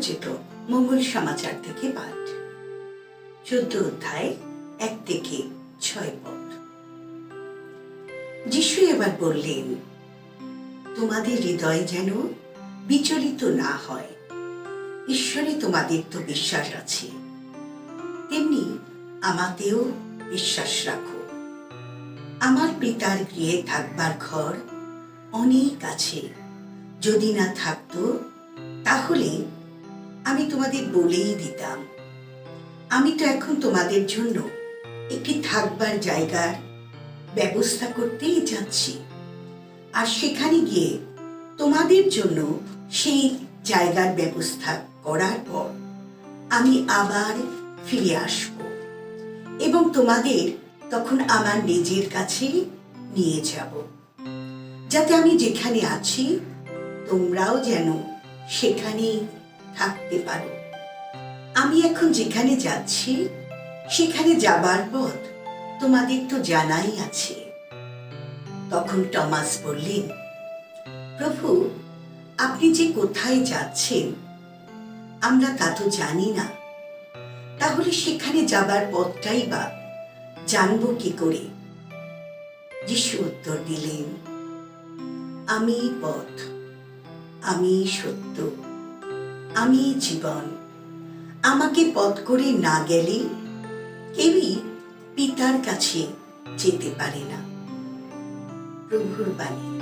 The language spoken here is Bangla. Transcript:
রচিত মঙ্গল সমাচার থেকে পাঠ চোদ্দ অধ্যায়, এক থেকে ছয় পদ যিশু এবার বললেন, তোমাদের হৃদয় যেন বিচলিত না হয়। ঈশ্বরে তোমাদের তো বিশ্বাস আছে। তেমনি আমাতেও বিশ্বাস রাখো। আমার পিতার গৃহে থাকবার ঘর অনেক আছে। যদি না থাকতো, তাহলে আমি তোমাদের বলেই দিতাম। আমি তো এখন তোমাদের জন্য একটি থাকবার জায়গার ব্যবস্থা করতেই যাচ্ছি। আর সেখানে গিয়ে তোমাদের জন্য সেই জায়গার ব্যবস্থা করার পর আমি আবার ফিরে আসব এবং তোমাদের তখন আমার নিজের কাছে নিয়ে যাব। যাতে আমি যেখানে আছি তোমরাও যেন সেখানেই থাকতে পারো। আমি এখন যেখানে যাচ্ছি, সেখানে যাবার পথ তোমাদের তো জানাই আছে। তখন টমাস বললেন, প্রভু, আপনি যে কোথায় যাচ্ছেন, আমরা তা তো জানি না। তাহলে সেখানে যাবার পথটাই বা জানব কি করে? যিশু উত্তর দিলেন, আমি পথ, আমি সত্য। আমি জীবন। আমাকে পথ করে না গেলে কেউই পিতার কাছে যেতে পারে না। প্রভুর বাণী।